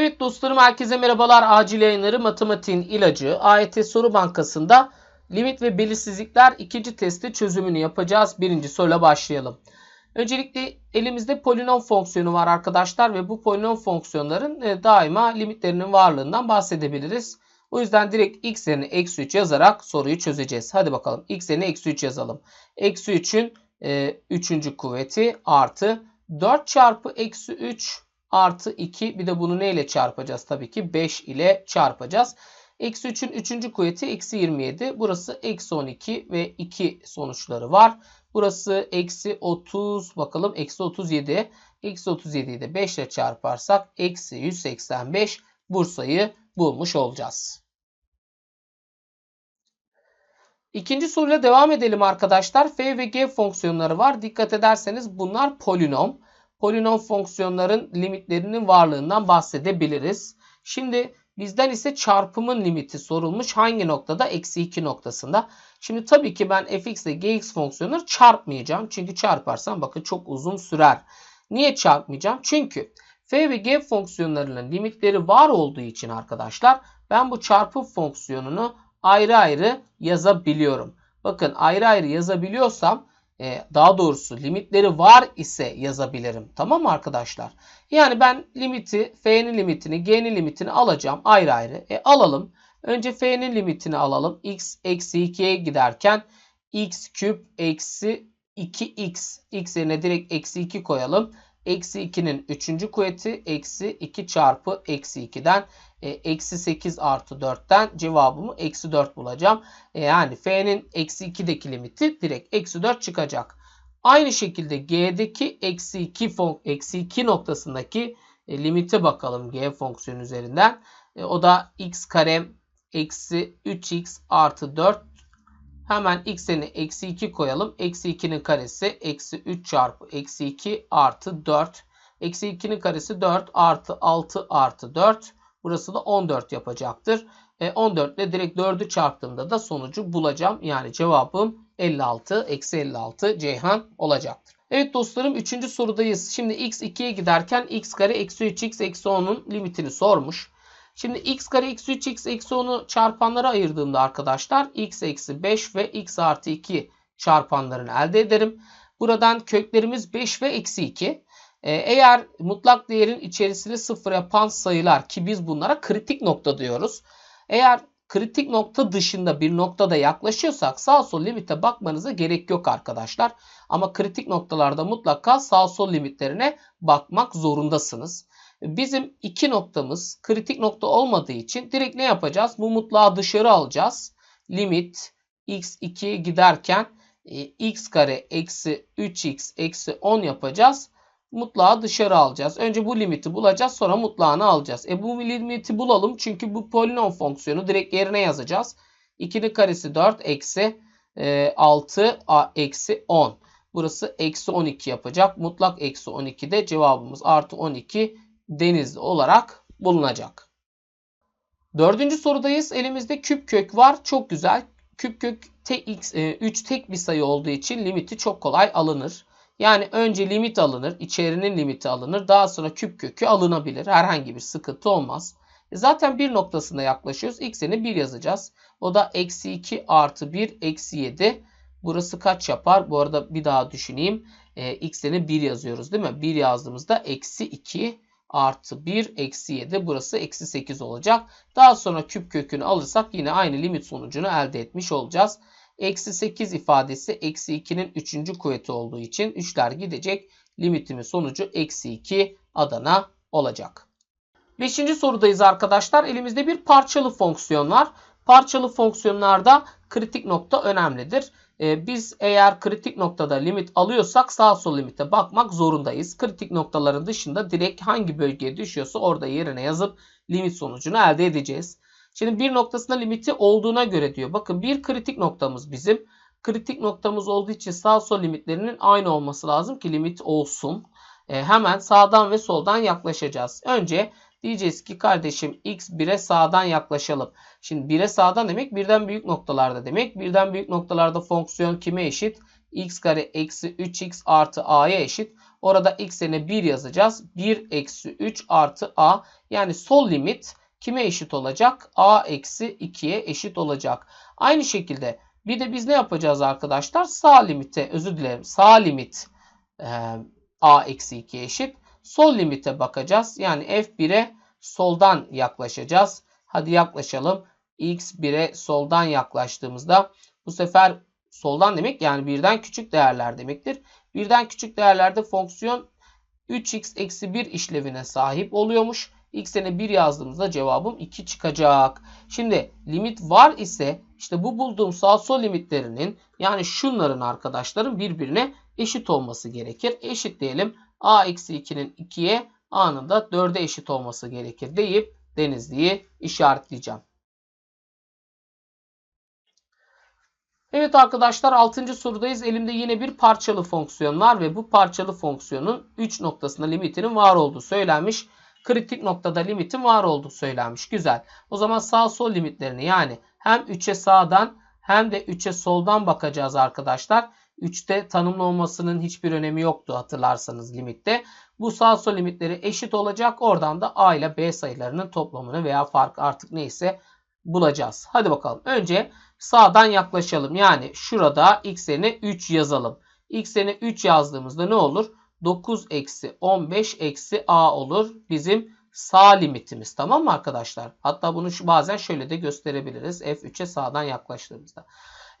Evet dostlarım herkese merhabalar. Acil yayınları matematiğin ilacı AYT soru bankasında limit ve belirsizlikler ikinci testi çözümünü yapacağız. Birinci soruyla başlayalım. Öncelikle elimizde polinom fonksiyonu var arkadaşlar ve bu polinom fonksiyonların e, daima limitlerinin varlığından bahsedebiliriz. O yüzden direkt x yerine eksi 3 yazarak soruyu çözeceğiz. Hadi bakalım x yerine eksi 3 yazalım. Eksi 3'ün 3. E, kuvveti artı 4 çarpı eksi 3 artı 2 bir de bunu neyle çarpacağız? Tabii ki 5 ile çarpacağız. Eksi 3'ün 3. kuvveti eksi 27. Burası eksi 12 ve 2 sonuçları var. Burası eksi 30 bakalım eksi 37. Eksi 37'yi de 5 ile çarparsak eksi 185 Bursa'yı bulmuş olacağız. İkinci soruyla devam edelim arkadaşlar. F ve G fonksiyonları var. Dikkat ederseniz bunlar polinom polinom fonksiyonların limitlerinin varlığından bahsedebiliriz. Şimdi bizden ise çarpımın limiti sorulmuş. Hangi noktada? Eksi 2 noktasında. Şimdi tabii ki ben fx ile gx fonksiyonları çarpmayacağım. Çünkü çarparsam bakın çok uzun sürer. Niye çarpmayacağım? Çünkü f ve g fonksiyonlarının limitleri var olduğu için arkadaşlar ben bu çarpım fonksiyonunu ayrı ayrı yazabiliyorum. Bakın ayrı ayrı yazabiliyorsam e, daha doğrusu limitleri var ise yazabilirim. Tamam mı arkadaşlar? Yani ben limiti f'nin limitini g'nin limitini alacağım ayrı ayrı. E, alalım. Önce f'nin limitini alalım. x eksi 2'ye giderken x küp eksi 2x. x yerine direkt eksi 2 koyalım. Eksi 2'nin 3. kuvveti eksi 2 çarpı eksi 2'den e, eksi 8 artı 4'ten cevabımı eksi 4 bulacağım. E, yani f'nin eksi 2'deki limiti direkt eksi 4 çıkacak. Aynı şekilde g'deki eksi 2, eksi 2 noktasındaki e, limite bakalım g fonksiyonu üzerinden. E, o da x kare eksi 3x artı 4 Hemen x'ini eksi 2 koyalım. Eksi 2'nin karesi eksi 3 çarpı eksi 2 artı 4. Eksi 2'nin karesi 4 artı 6 artı 4. Burası da 14 yapacaktır. E, 14 ile direkt 4'ü çarptığımda da sonucu bulacağım. Yani cevabım 56 eksi 56 Ceyhan olacaktır. Evet dostlarım 3. sorudayız. Şimdi x 2'ye giderken x kare eksi 3x eksi 10'un limitini sormuş. Şimdi x kare eksi 3 x eksi 10'u çarpanlara ayırdığımda arkadaşlar x eksi 5 ve x artı 2 çarpanlarını elde ederim. Buradan köklerimiz 5 ve eksi 2. Ee, eğer mutlak değerin içerisini sıfır yapan sayılar ki biz bunlara kritik nokta diyoruz. Eğer kritik nokta dışında bir noktada yaklaşıyorsak sağ sol limite bakmanıza gerek yok arkadaşlar. Ama kritik noktalarda mutlaka sağ sol limitlerine bakmak zorundasınız. Bizim iki noktamız kritik nokta olmadığı için direkt ne yapacağız? Bu mutlağı dışarı alacağız. Limit x 2'ye giderken e, x kare eksi 3x eksi 10 yapacağız. Mutlağı dışarı alacağız. Önce bu limiti bulacağız sonra mutlağını alacağız. E bu limiti bulalım çünkü bu polinom fonksiyonu direkt yerine yazacağız. 2'nin karesi 4 eksi 6 e, eksi 10. Burası eksi 12 yapacak. Mutlak eksi 12'de cevabımız artı 12 denizli olarak bulunacak. Dördüncü sorudayız. Elimizde küp kök var. Çok güzel. Küp kök tek, x, 3 e, tek bir sayı olduğu için limiti çok kolay alınır. Yani önce limit alınır. içerinin limiti alınır. Daha sonra küp kökü alınabilir. Herhangi bir sıkıntı olmaz. E zaten bir noktasında yaklaşıyoruz. X'ini 1 yazacağız. O da eksi 2 artı 1 eksi 7. Burası kaç yapar? Bu arada bir daha düşüneyim. E, X'ini 1 yazıyoruz değil mi? 1 yazdığımızda eksi 2 artı 1 eksi 7 burası eksi 8 olacak. Daha sonra küp kökünü alırsak yine aynı limit sonucunu elde etmiş olacağız. Eksi 8 ifadesi eksi 2'nin 3. kuvveti olduğu için 3'ler gidecek. Limitimin sonucu eksi 2 Adana olacak. Beşinci sorudayız arkadaşlar. Elimizde bir parçalı fonksiyon var. Parçalı fonksiyonlarda kritik nokta önemlidir. Ee, biz eğer kritik noktada limit alıyorsak sağ sol limite bakmak zorundayız. Kritik noktaların dışında direkt hangi bölgeye düşüyorsa orada yerine yazıp limit sonucunu elde edeceğiz. Şimdi bir noktasında limiti olduğuna göre diyor. Bakın bir kritik noktamız bizim. Kritik noktamız olduğu için sağ sol limitlerinin aynı olması lazım ki limit olsun. E, hemen sağdan ve soldan yaklaşacağız. Önce Diyeceğiz ki kardeşim x 1'e sağdan yaklaşalım. Şimdi 1'e sağdan demek birden büyük noktalarda demek. Birden büyük noktalarda fonksiyon kime eşit? x kare eksi 3x artı a'ya eşit. Orada x yerine 1 yazacağız. 1 eksi 3 artı a. Yani sol limit kime eşit olacak? a eksi 2'ye eşit olacak. Aynı şekilde bir de biz ne yapacağız arkadaşlar? Sağ limite özür dilerim. Sağ limit e, a eksi 2'ye eşit. Sol limite bakacağız. Yani f1'e soldan yaklaşacağız. Hadi yaklaşalım. x1'e soldan yaklaştığımızda bu sefer soldan demek yani birden küçük değerler demektir. Birden küçük değerlerde fonksiyon 3x eksi 1 işlevine sahip oluyormuş. x'e 1 yazdığımızda cevabım 2 çıkacak. Şimdi limit var ise işte bu bulduğum sağ sol limitlerinin yani şunların arkadaşların birbirine eşit olması gerekir. Eşit diyelim a eksi 2'nin 2'ye a'nın da 4'e eşit olması gerekir deyip Denizli'yi işaretleyeceğim. Evet arkadaşlar 6. sorudayız. Elimde yine bir parçalı fonksiyon var ve bu parçalı fonksiyonun 3 noktasında limitinin var olduğu söylenmiş. Kritik noktada limitin var olduğu söylenmiş. Güzel. O zaman sağ sol limitlerini yani hem 3'e sağdan hem de 3'e soldan bakacağız arkadaşlar. 3'te tanımlı olmasının hiçbir önemi yoktu hatırlarsanız limitte. Bu sağ sol limitleri eşit olacak. Oradan da a ile b sayılarının toplamını veya farkı artık neyse bulacağız. Hadi bakalım. Önce sağdan yaklaşalım. Yani şurada x yerine 3 yazalım. x yerine 3 yazdığımızda ne olur? 9 eksi 15 eksi a olur. Bizim sağ limitimiz. Tamam mı arkadaşlar? Hatta bunu bazen şöyle de gösterebiliriz. F3'e sağdan yaklaştığımızda.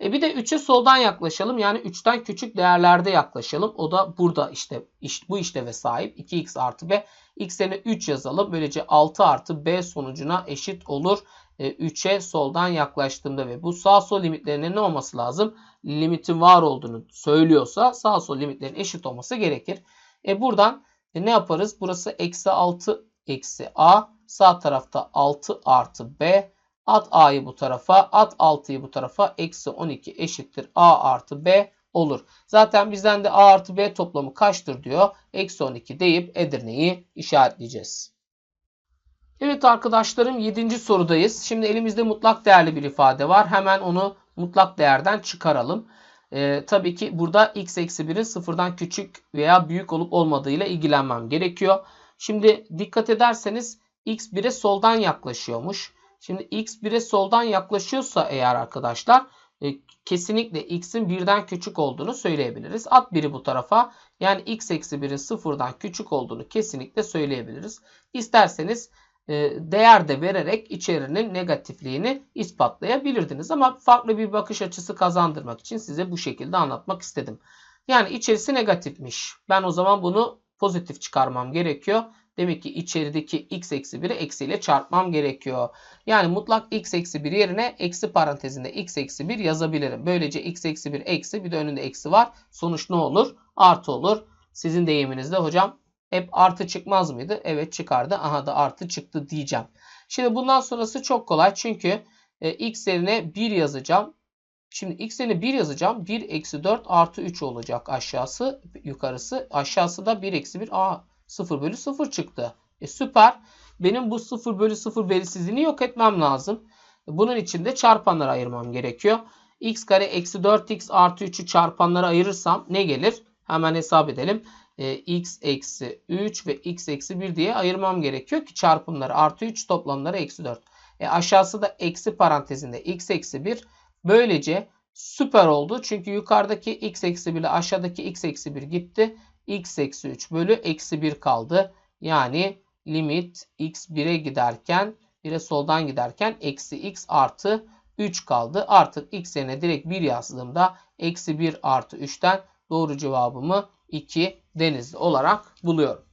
E bir de 3'e soldan yaklaşalım. Yani 3'ten küçük değerlerde yaklaşalım. O da burada işte, bu işleve sahip. 2x artı b. x yerine 3 yazalım. Böylece 6 artı b sonucuna eşit olur. 3'e e, soldan yaklaştığımda ve bu sağ sol limitlerinin ne olması lazım? Limitin var olduğunu söylüyorsa sağ sol limitlerin eşit olması gerekir. E buradan e, ne yaparız? Burası eksi 6 eksi a. Sağ tarafta 6 artı b. At a'yı bu tarafa. At 6'yı bu tarafa. Eksi 12 eşittir a artı b olur. Zaten bizden de a artı b toplamı kaçtır diyor. Eksi 12 deyip Edirne'yi işaretleyeceğiz. Evet arkadaşlarım 7. sorudayız. Şimdi elimizde mutlak değerli bir ifade var. Hemen onu mutlak değerden çıkaralım. Ee, tabii ki burada x eksi 1'in sıfırdan küçük veya büyük olup olmadığıyla ilgilenmem gerekiyor. Şimdi dikkat ederseniz x 1'e soldan yaklaşıyormuş. Şimdi x 1'e soldan yaklaşıyorsa eğer arkadaşlar e, kesinlikle x'in birden küçük olduğunu söyleyebiliriz. At 1'i bu tarafa yani x eksi 1'in sıfırdan küçük olduğunu kesinlikle söyleyebiliriz. İsterseniz e, değer de vererek içerinin negatifliğini ispatlayabilirdiniz. Ama farklı bir bakış açısı kazandırmak için size bu şekilde anlatmak istedim. Yani içerisi negatifmiş. Ben o zaman bunu pozitif çıkarmam gerekiyor. Demek ki içerideki x eksi 1'i eksiyle çarpmam gerekiyor. Yani mutlak x eksi 1 yerine eksi parantezinde x eksi 1 yazabilirim. Böylece x eksi 1 eksi bir de önünde eksi var. Sonuç ne olur? Artı olur. Sizin deyiminizde hocam hep artı çıkmaz mıydı? Evet çıkardı. Aha da artı çıktı diyeceğim. Şimdi bundan sonrası çok kolay. Çünkü e, x yerine 1 yazacağım. Şimdi x yerine 1 yazacağım. 1 eksi 4 artı 3 olacak aşağısı yukarısı. Aşağısı da 1 eksi 1. Aa 0 bölü 0 çıktı. E süper. Benim bu 0 bölü 0 verisizliğini yok etmem lazım. Bunun için de çarpanları ayırmam gerekiyor. x kare eksi 4x artı 3'ü çarpanlara ayırırsam ne gelir? Hemen hesap edelim e, x eksi 3 ve x eksi 1 diye ayırmam gerekiyor ki çarpımları artı 3 toplamları eksi 4. E, aşağısı da eksi parantezinde x eksi 1. Böylece süper oldu. Çünkü yukarıdaki x eksi 1 ile aşağıdaki x eksi 1 gitti. X eksi 3 bölü eksi 1 kaldı. Yani limit x 1'e giderken 1'e soldan giderken eksi x artı 3 kaldı. Artık x yerine direkt 1 yazdığımda eksi 1 artı 3'ten doğru cevabımı 2 Denizli olarak buluyorum.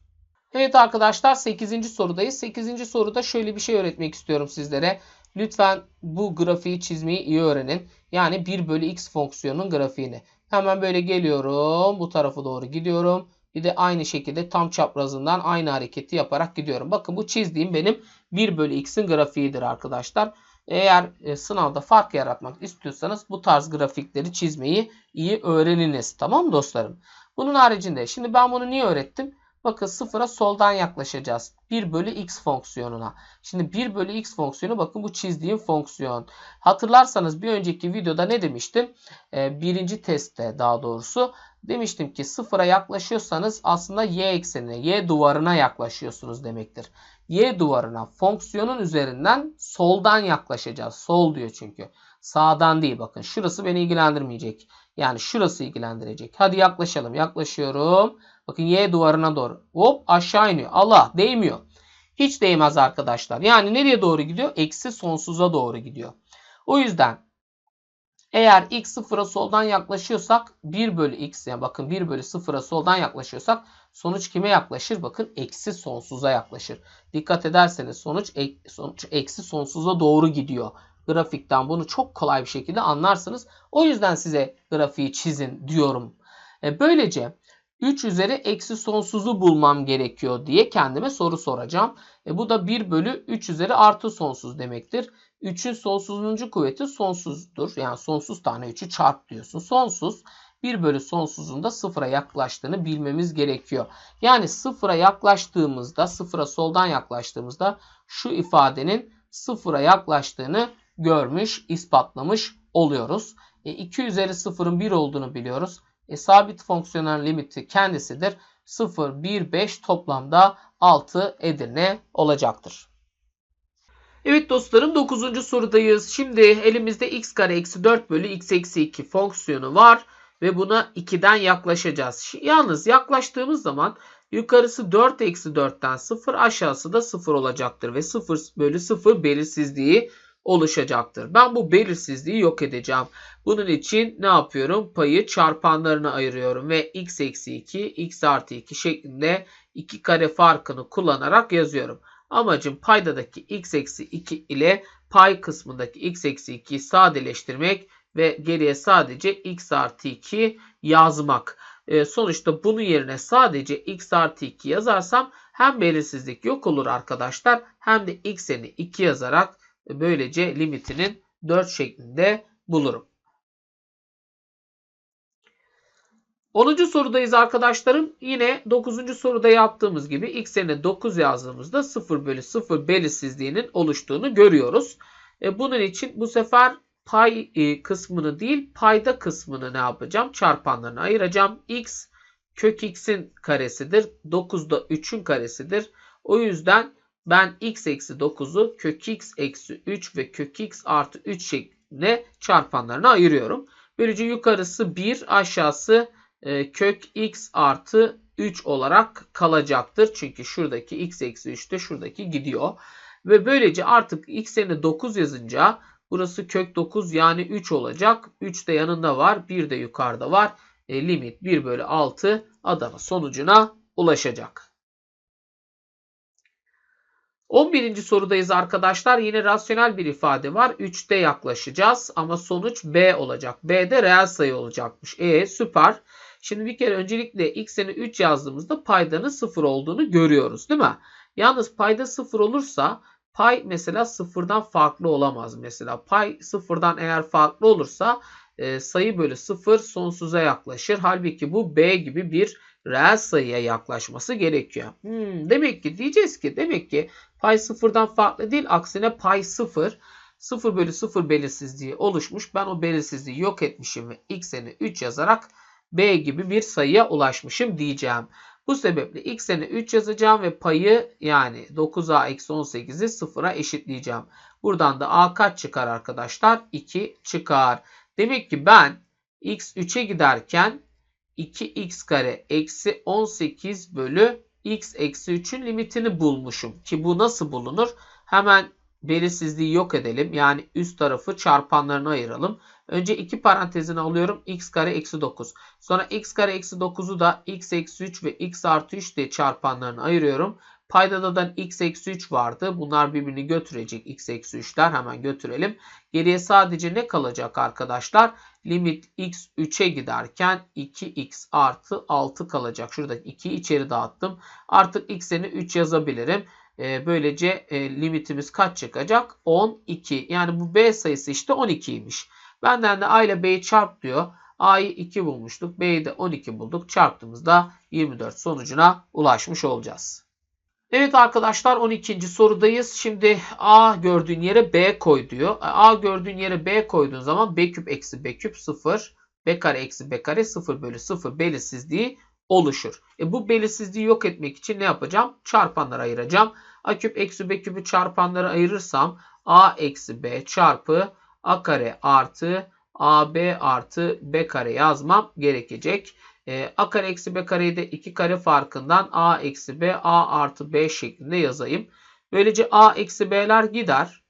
Evet arkadaşlar 8. sorudayız. 8. soruda şöyle bir şey öğretmek istiyorum sizlere. Lütfen bu grafiği çizmeyi iyi öğrenin. Yani 1 bölü x fonksiyonun grafiğini. Hemen böyle geliyorum. Bu tarafa doğru gidiyorum. Bir de aynı şekilde tam çaprazından aynı hareketi yaparak gidiyorum. Bakın bu çizdiğim benim 1 bölü x'in grafiğidir arkadaşlar. Eğer e, sınavda fark yaratmak istiyorsanız bu tarz grafikleri çizmeyi iyi öğreniniz. Tamam mı dostlarım? Bunun haricinde şimdi ben bunu niye öğrettim? Bakın sıfıra soldan yaklaşacağız. 1 bölü x fonksiyonuna. Şimdi 1 bölü x fonksiyonu bakın bu çizdiğim fonksiyon. Hatırlarsanız bir önceki videoda ne demiştim? Ee, birinci testte daha doğrusu demiştim ki sıfıra yaklaşıyorsanız aslında y eksenine, y duvarına yaklaşıyorsunuz demektir. Y duvarına fonksiyonun üzerinden soldan yaklaşacağız. Sol diyor çünkü. Sağdan değil bakın. Şurası beni ilgilendirmeyecek. Yani şurası ilgilendirecek. Hadi yaklaşalım. Yaklaşıyorum. Bakın y duvarına doğru. Hop aşağı iniyor. Allah değmiyor. Hiç değmez arkadaşlar. Yani nereye doğru gidiyor? Eksi sonsuza doğru gidiyor. O yüzden eğer x sıfıra soldan yaklaşıyorsak 1 bölü x yani bakın 1 bölü sıfıra soldan yaklaşıyorsak sonuç kime yaklaşır? Bakın eksi sonsuza yaklaşır. Dikkat ederseniz sonuç, sonuç eksi sonsuza doğru gidiyor. Grafikten bunu çok kolay bir şekilde anlarsınız. O yüzden size grafiği çizin diyorum. E böylece 3 üzeri eksi sonsuzu bulmam gerekiyor diye kendime soru soracağım. E bu da 1 bölü 3 üzeri artı sonsuz demektir. 3'ün sonsuzuncu kuvveti sonsuzdur. Yani sonsuz tane 3'ü çarp diyorsun. Sonsuz 1 bölü sonsuzun da sıfıra yaklaştığını bilmemiz gerekiyor. Yani sıfıra yaklaştığımızda, sıfıra soldan yaklaştığımızda şu ifadenin sıfıra yaklaştığını görmüş, ispatlamış oluyoruz. E, 2 üzeri sıfırın 1 olduğunu biliyoruz. E, sabit fonksiyonel limiti kendisidir. 0, 1, 5 toplamda 6 Edirne olacaktır. Evet dostlarım 9. sorudayız. Şimdi elimizde x kare eksi 4 bölü x eksi 2 fonksiyonu var. Ve buna 2'den yaklaşacağız. Yalnız yaklaştığımız zaman yukarısı 4 eksi 4'ten 0 aşağısı da 0 olacaktır. Ve 0 bölü 0 belirsizliği oluşacaktır. Ben bu belirsizliği yok edeceğim. Bunun için ne yapıyorum? Payı çarpanlarına ayırıyorum ve x eksi 2, x artı 2 şeklinde iki kare farkını kullanarak yazıyorum. Amacım paydadaki x eksi 2 ile pay kısmındaki x eksi 2'yi sadeleştirmek ve geriye sadece x artı 2 yazmak. E, sonuçta bunun yerine sadece x artı 2 yazarsam hem belirsizlik yok olur arkadaşlar hem de x'ini 2 yazarak böylece limitinin 4 şeklinde bulurum. 10. sorudayız arkadaşlarım. Yine 9. soruda yaptığımız gibi x yerine 9 yazdığımızda 0 bölü 0 belirsizliğinin oluştuğunu görüyoruz. E, bunun için bu sefer pay e, kısmını değil payda kısmını ne yapacağım? Çarpanlarını ayıracağım. x kök x'in karesidir. 9 da 3'ün karesidir. O yüzden ben x eksi 9'u kök x eksi 3 ve kök x artı 3 şeklinde çarpanlarına ayırıyorum. Böylece yukarısı 1 aşağısı e, kök x artı 3 olarak kalacaktır. Çünkü şuradaki x eksi 3 de şuradaki gidiyor. Ve böylece artık x yerine 9 yazınca burası kök 9 yani 3 olacak. 3 de yanında var. 1 de yukarıda var. E, limit 1 bölü 6 Adana sonucuna ulaşacak. 11. sorudayız arkadaşlar. Yine rasyonel bir ifade var. 3'te yaklaşacağız ama sonuç B olacak. B de reel sayı olacakmış. E süper. Şimdi bir kere öncelikle x'ini 3 yazdığımızda paydanın 0 olduğunu görüyoruz değil mi? Yalnız payda 0 olursa pay mesela 0'dan farklı olamaz. Mesela pay 0'dan eğer farklı olursa e, sayı bölü 0 sonsuza yaklaşır. Halbuki bu B gibi bir reel sayıya yaklaşması gerekiyor. Hmm, demek ki diyeceğiz ki demek ki pay sıfırdan farklı değil aksine pay sıfır 0 bölü 0 belirsizliği oluşmuş. Ben o belirsizliği yok etmişim ve x'ini 3 yazarak b gibi bir sayıya ulaşmışım diyeceğim. Bu sebeple x'ini 3 yazacağım ve payı yani 9a eksi 18'i sıfıra eşitleyeceğim. Buradan da a kaç çıkar arkadaşlar? 2 çıkar. Demek ki ben x 3'e giderken 2x kare eksi 18 bölü x eksi 3'ün limitini bulmuşum. Ki bu nasıl bulunur? Hemen belirsizliği yok edelim. Yani üst tarafı çarpanlarına ayıralım. Önce iki parantezini alıyorum. x kare eksi 9. Sonra x kare eksi 9'u da x eksi 3 ve x artı 3 diye çarpanlarını ayırıyorum. Paydada da x eksi 3 vardı. Bunlar birbirini götürecek x eksi 3'ler. Hemen götürelim. Geriye sadece ne kalacak arkadaşlar? Limit x 3'e giderken 2x artı 6 kalacak. Şurada 2'yi içeri dağıttım. Artık x'ini 3 yazabilirim. Ee, böylece e, limitimiz kaç çıkacak? 12. Yani bu b sayısı işte 12'ymiş. Benden de a ile b'yi çarp diyor. A'yı 2 bulmuştuk. B'yi de 12 bulduk. Çarptığımızda 24 sonucuna ulaşmış olacağız. Evet arkadaşlar 12. sorudayız. Şimdi A gördüğün yere B koy diyor. A gördüğün yere B koyduğun zaman B küp eksi B küp 0. B kare eksi B kare 0 bölü 0 belirsizliği oluşur. E bu belirsizliği yok etmek için ne yapacağım? Çarpanları ayıracağım. A küp eksi B küpü çarpanları ayırırsam A eksi B çarpı A kare artı AB artı B kare yazmam gerekecek. E, A kare eksi B kareyi de 2 kare farkından A eksi B A artı B şeklinde yazayım. Böylece A eksi B'ler gider.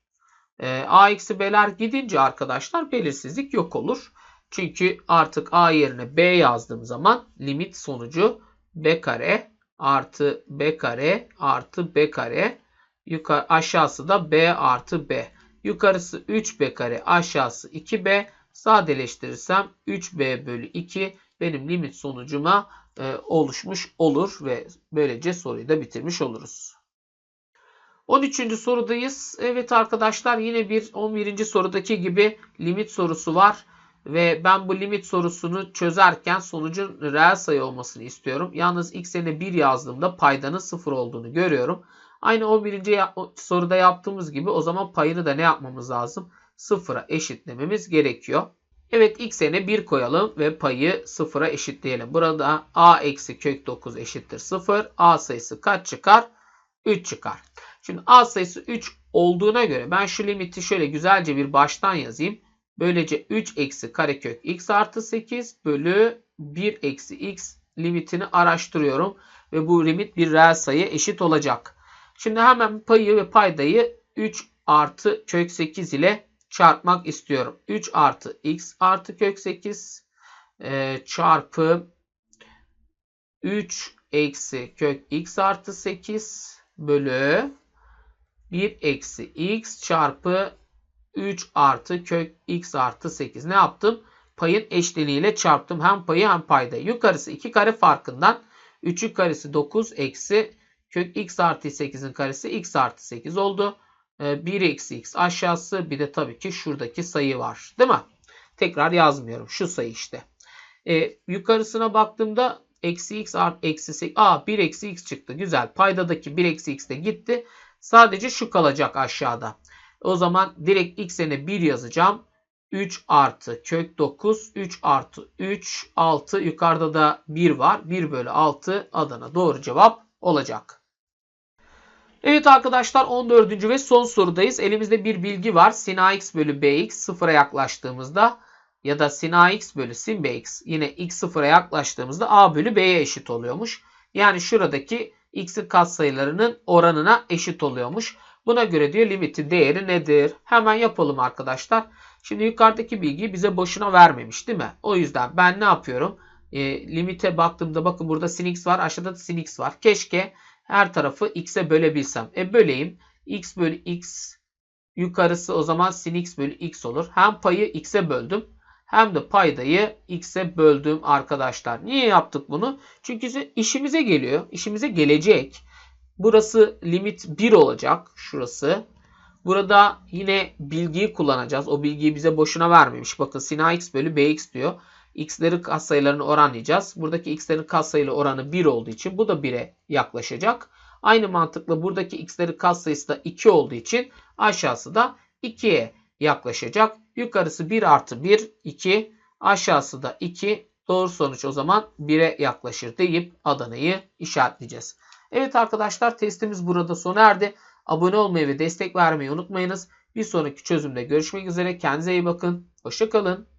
E, A eksi B'ler gidince arkadaşlar belirsizlik yok olur. Çünkü artık A yerine B yazdığım zaman limit sonucu B kare artı B kare artı B kare yukarı aşağısı da B artı B. Yukarısı 3B kare aşağısı 2B sadeleştirirsem 3B bölü 2 benim limit sonucuma e, oluşmuş olur ve böylece soruyu da bitirmiş oluruz. 13. sorudayız. Evet arkadaşlar yine bir 11. sorudaki gibi limit sorusu var. Ve ben bu limit sorusunu çözerken sonucun reel sayı olmasını istiyorum. Yalnız x yerine 1 yazdığımda paydanın 0 olduğunu görüyorum. Aynı 11. soruda yaptığımız gibi o zaman payını da ne yapmamız lazım? 0'a eşitlememiz gerekiyor. Evet x yerine 1 koyalım ve payı 0'a eşitleyelim. Burada a eksi kök 9 eşittir 0. a sayısı kaç çıkar? 3 çıkar. Şimdi a sayısı 3 olduğuna göre ben şu limiti şöyle güzelce bir baştan yazayım. Böylece 3 eksi karekök x artı 8 bölü 1 eksi x limitini araştırıyorum. Ve bu limit bir reel sayı eşit olacak. Şimdi hemen payı ve paydayı 3 artı kök 8 ile çarpmak istiyorum. 3 artı x artı kök 8 e, çarpı 3 eksi kök x artı 8 bölü 1 eksi x çarpı 3 artı kök x artı 8. Ne yaptım? Payın eşleniğiyle çarptım. Hem payı hem paydayı. Yukarısı 2 kare farkından 3'ün karesi 9 eksi kök x artı 8'in karesi x artı 8 oldu. 1 ee, eksi x aşağısı bir de tabii ki şuradaki sayı var. Değil mi? Tekrar yazmıyorum. Şu sayı işte. Ee, yukarısına baktığımda eksi x artı eksi 8. Aa 1 eksi x çıktı. Güzel. Paydadaki 1 eksi x de gitti. Sadece şu kalacak aşağıda. O zaman direkt x yerine 1 yazacağım. 3 artı kök 9. 3 artı 3 6. Yukarıda da 1 var. 1 bölü 6 Adana doğru cevap olacak. Evet arkadaşlar 14. ve son sorudayız. Elimizde bir bilgi var. Sin ax bölü bx sıfıra yaklaştığımızda ya da sin ax bölü sin bx yine x sıfıra yaklaştığımızda a bölü b'ye eşit oluyormuş. Yani şuradaki x'in katsayılarının oranına eşit oluyormuş. Buna göre diyor limiti değeri nedir? Hemen yapalım arkadaşlar. Şimdi yukarıdaki bilgiyi bize boşuna vermemiş değil mi? O yüzden ben ne yapıyorum? E, limite baktığımda bakın burada sin x var. Aşağıda da sin x var. Keşke her tarafı x'e bölebilsem. E böleyim. x bölü x yukarısı o zaman sin x bölü x olur. Hem payı x'e böldüm. Hem de paydayı x'e böldüm arkadaşlar. Niye yaptık bunu? Çünkü işimize geliyor. İşimize gelecek. Burası limit 1 olacak. Şurası. Burada yine bilgiyi kullanacağız. O bilgiyi bize boşuna vermemiş. Bakın sin ax bölü bx diyor. X'lerin katsayılarını oranlayacağız. Buradaki x'lerin katsayılı oranı 1 olduğu için bu da 1'e yaklaşacak. Aynı mantıkla buradaki x'lerin katsayısı da 2 olduğu için aşağısı da 2'ye yaklaşacak. Yukarısı 1 artı 1 2 aşağısı da 2 doğru sonuç o zaman 1'e yaklaşır deyip Adana'yı işaretleyeceğiz. Evet arkadaşlar testimiz burada sona erdi. Abone olmayı ve destek vermeyi unutmayınız. Bir sonraki çözümde görüşmek üzere. Kendinize iyi bakın. Hoşçakalın.